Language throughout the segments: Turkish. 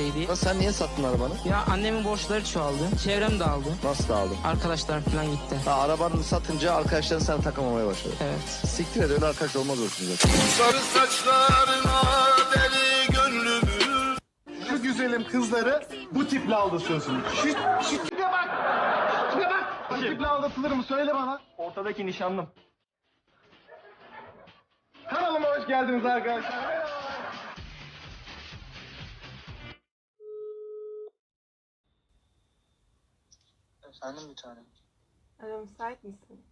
şey. Lan sen niye sattın arabanı? Ya annemin borçları çoğaldı. Çevrem dağıldı. Nasıl aldın? Arkadaşlarım falan gitti. Ha, arabanı satınca arkadaşların sana takamamaya başladı. Evet. Siktir et öyle arkadaş olmaz olsun zaten. Sarı saçlarına deli gönlümü Şu güzelim kızları bu tiple aldatıyorsun. Şu, şu tipe bak. Tipe bak. Bu tiple aldatılır mı söyle bana. Ortadaki nişanlım. Kanalıma hoş geldiniz arkadaşlar. Efendim bir tanem. Alo müsait misin?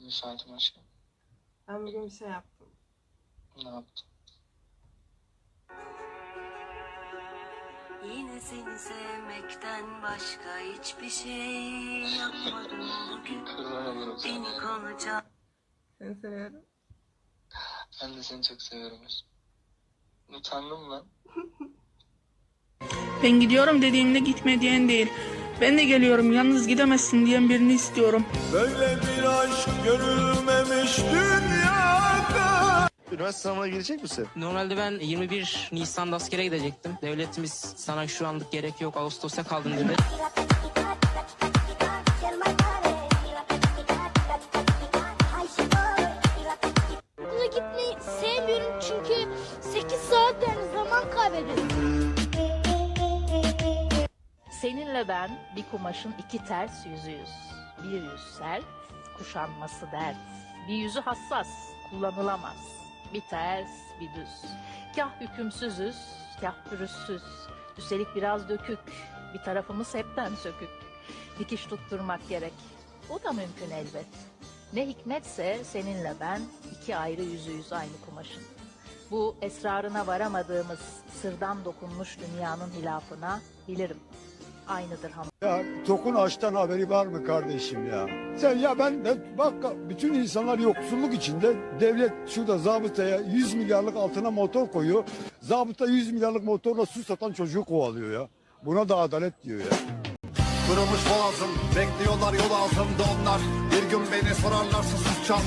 Müsaitim aşkım. Ben bugün bir şey yaptım. Ne yaptın? Yine seni sevmekten başka hiçbir şey yapmadım bugün. Kurban olurum sana. Beni konacak. Seni seviyorum. Ben de seni çok seviyorum aşkım. Utandım lan. Ben gidiyorum dediğimde gitme diyen değil. Ben de geliyorum yalnız gidemezsin diyen birini istiyorum. Böyle bir aşk görülmemiş dünyada Üniversite sınavına girecek misin? Normalde ben 21 Nisan'da askere gidecektim. Devletimiz sana şu anlık gerek yok Ağustos'a kaldın dedi. Okula gitmeyi sevmiyorum çünkü 8 saat yani zaman kaybediyorum. Seninle ben bir kumaşın iki ters yüzüyüz. Bir yüz sert, kuşanması dert. Bir yüzü hassas, kullanılamaz. Bir ters, bir düz. Kah hükümsüzüz, kah pürüzsüz. Üstelik biraz dökük, bir tarafımız hepten sökük. Dikiş tutturmak gerek. O da mümkün elbet. Ne hikmetse seninle ben iki ayrı yüzüyüz aynı kumaşın. Bu esrarına varamadığımız sırdan dokunmuş dünyanın hilafına bilirim. Aynıdır ham. Ya Tokun açtan haberi var mı kardeşim ya? Sen ya ben de bak bütün insanlar yoksulluk içinde devlet şurada zabıtaya 100 milyarlık altına motor koyuyor. Zabıta 100 milyarlık motorla su satan çocuğu kovalıyor ya. Buna da adalet diyor ya. Kırılmış boğazım Bekliyorlar yol altımda onlar Bir gün beni sorarlarsa susacağım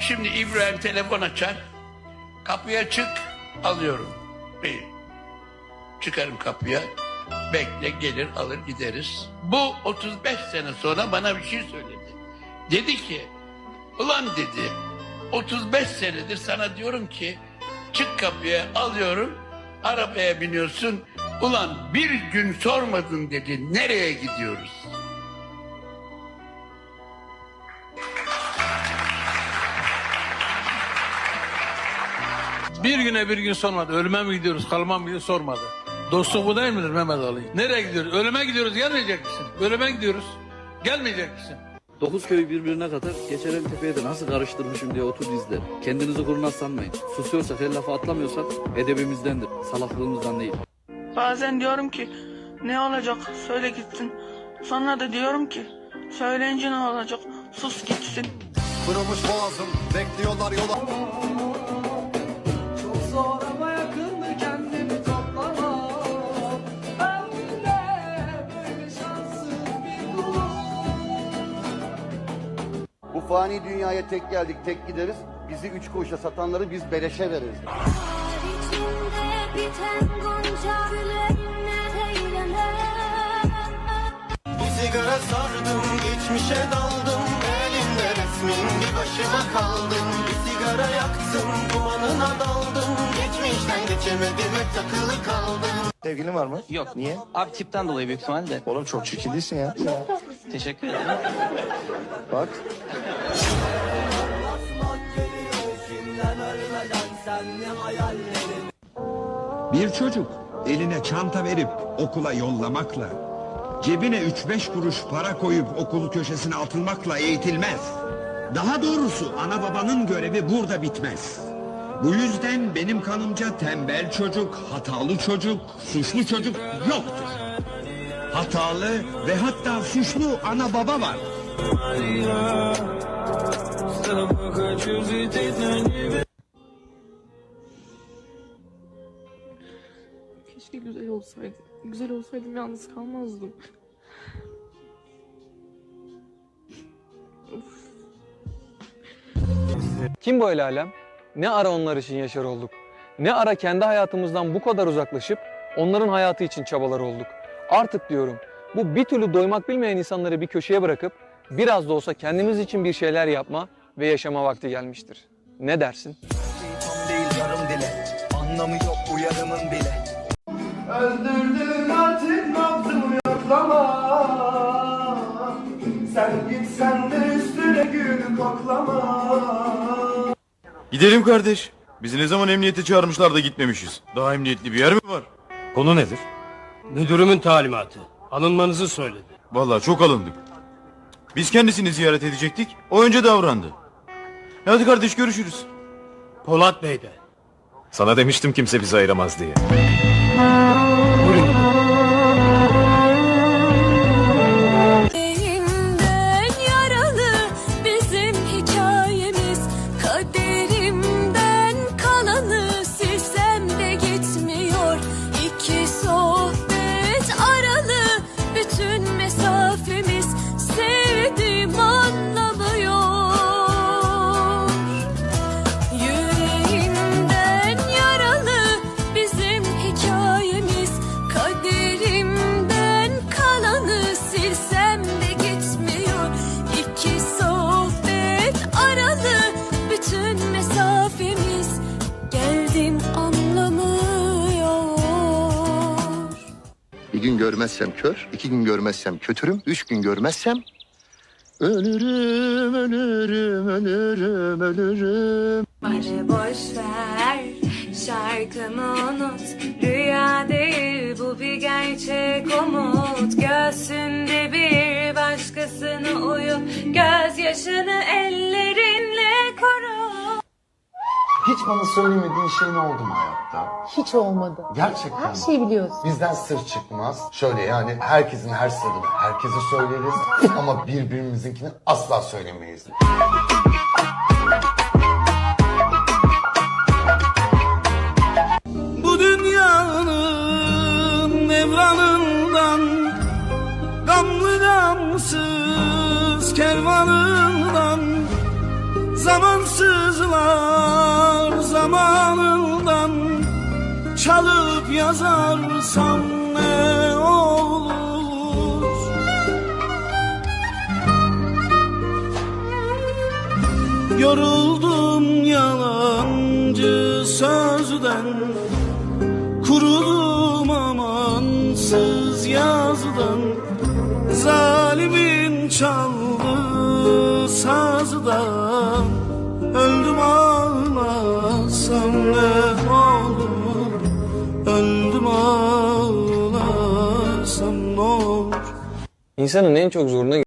Şimdi İbrahim telefon açar. Kapıya çık alıyorum. Bir. Çıkarım kapıya. Bekle gelir alır gideriz. Bu 35 sene sonra bana bir şey söyledi. Dedi ki ulan dedi 35 senedir sana diyorum ki çık kapıya alıyorum arabaya biniyorsun. Ulan bir gün sormadın dedi nereye gidiyoruz? Bir güne bir gün sormadı. Ölüme mi gidiyoruz, kalmam diye sormadı. Dostluk bu değil midir Mehmet Ali? Nereye gidiyoruz? Ölüme gidiyoruz, gelmeyecek misin? Ölüme gidiyoruz, gelmeyecek misin? Dokuz köyü birbirine kadar geçerim tepeye de nasıl karıştırmışım diye otur izle. Kendinizi kurnaz sanmayın. Susuyorsak her lafı atlamıyorsak edebimizdendir. Salaklığımızdan değil. Bazen diyorum ki ne olacak söyle gitsin. Sonra da diyorum ki söyleyince ne olacak sus gitsin. Kırılmış boğazım Bekliyorlar yol fani dünyaya tek geldik tek gideriz. Bizi üç kuruşa satanları biz beleşe veririz. Sigara sardım Geçmişe daldım Elimde resmin bir başıma kaldım Bir sigara yaktım Dumanına daldım Geçmişten geçemedim hep takılı kaldım Sevgilin var mı? Yok. Niye? Abi tipten dolayı büyük ihtimalle. Oğlum çok çirkin değilsin ya. Teşekkür ederim. Bak. Bir çocuk eline çanta verip okula yollamakla, cebine 3-5 kuruş para koyup okul köşesine atılmakla eğitilmez. Daha doğrusu ana babanın görevi burada bitmez. Bu yüzden benim kanımca tembel çocuk, hatalı çocuk, suçlu çocuk yoktur. Hatalı ve hatta suçlu ana baba var. Keşke güzel olsaydı. Güzel olsaydım yalnız kalmazdım. Kim bu el alem? Ne ara onlar için yaşar olduk? Ne ara kendi hayatımızdan bu kadar uzaklaşıp onların hayatı için çabalar olduk. Artık diyorum bu bir türlü doymak bilmeyen insanları bir köşeye bırakıp biraz da olsa kendimiz için bir şeyler yapma ve yaşama vakti gelmiştir. Ne dersin? Değil yarım dile Anlamı yok uyarımın bile Öldürdün artık nabzımı yoklama Sen gitsen de üstüne gül koklama Gidelim kardeş. Bizi ne zaman emniyete çağırmışlar da gitmemişiz. Daha emniyetli bir yer mi var? Konu nedir? Müdürümün talimatı. Alınmanızı söyledi. Vallahi çok alındık. Biz kendisini ziyaret edecektik. O önce davrandı. Hadi kardeş görüşürüz. Polat Bey de. Sana demiştim kimse bizi ayıramaz diye. Gün görmezsem kör, iki gün görmezsem kötürüm, üç gün görmezsem ölürüm, ölürüm, ölürüm, ölürüm. Bana boş ver şarkımı unut Rüya değil bu bir gerçek umut Göğsünde bir başkasını uyup Gözyaşını ellerinle Hiç bana söylemediğin şey ne oldu mu hayatta? Hiç olmadı. Gerçekten. Her şeyi biliyorsun. Bizden sır çıkmaz. Şöyle yani herkesin her sırrını herkese söyleriz ama birbirimizinkini asla söylemeyiz. Bu dünyanın evranından Gamlı gamsız kervanından Zamansızlar Çalıp yazarsam ne olur? Yoruldum yalancı sözden Kurudum amansız yazdan Zalimin çaldığı sazdan Öldüm ağlasam ne İnsanın en çok zoruna